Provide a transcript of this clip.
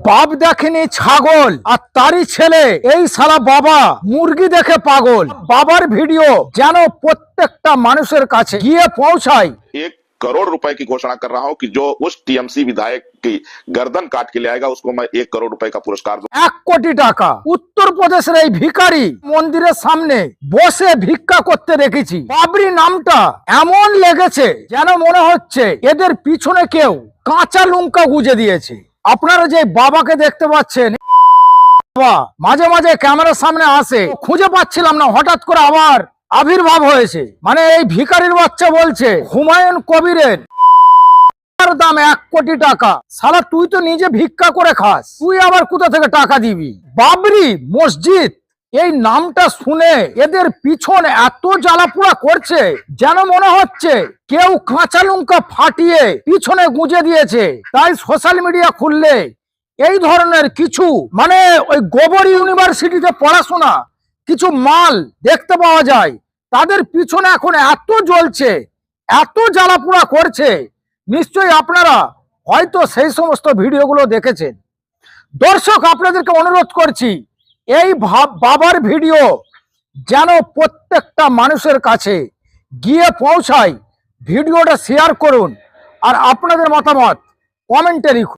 বাপ দেখেনি ছাগল আর তারই ছেলে এই সালা বাবা মুরগি দেখে পাগল বাবার ভিডিও যেন প্রত্যেকটা মানুষের কাছে গিয়ে পৌঁছায় एक करोड़ रुपए की घोषणा कर रहा हूं कि जो उस टीएमसी विधायक की गर्दन काट के ले आएगा उसको मैं एक करोड़ रुपए का पुरस्कार दूंगा এক কোটি টাকা উত্তরপ্রদেশের এই ভিখারি মন্দিরের সামনে বসে ভিক্ষা করতে দেখেছি বাবরি নামটা এমন লেগেছে যেন মনে হচ্ছে এদের পিছনে কেউ কাঁচা লঙ্কা গুজে দিয়েছে আপনারা যে বাবাকে দেখতে পাচ্ছেন, বাবা, মাঝে মাঝে ক্যামেরার সামনে আসে, খুঁজে পাচ্ছিলাম না, হঠাৎ করে আবার আবির্ভাব হয়েছে। মানে এই ভিকারির বাচ্চা বলছে, হুমায়ুন কবিরের দাম এক কোটি টাকা। সালা তুই তো নিজে ভিক্ষা করে খাস। তুই আবার কোথা থেকে টাকা দিবি? বাবরি মসজিদ এই নামটা শুনে এদের পিছনে এত জ্বালাপোড়া করছে যেন মনে হচ্ছে কেউ কাঁচা লঙ্কা ফাটিয়ে পিছনে গুঁজে দিয়েছে। তাই সোশ্যাল মিডিয়া খুললে এই ধরনের কিছু মানে ওই গোবর ইউনিভার্সিটিতে পড়াশোনা, কিছু মাল দেখতে পাওয়া যায়। তাদের পিছনে এখন এত জ্বলছে, এত জ্বালাপোড়া করছে, নিশ্চয়ই আপনারা হয়তো সেই সমস্ত ভিডিওগুলো দেখেছেন। দর্শক, আপনাদেরকে অনুরোধ করছি এই বাবার ভিডিও যেন প্রত্যেকটা মানুষের কাছে গিয়ে পৌঁছায়, ভিডিওটা শেয়ার করুন আর আপনাদের মতামত কমেন্টে লিখুন।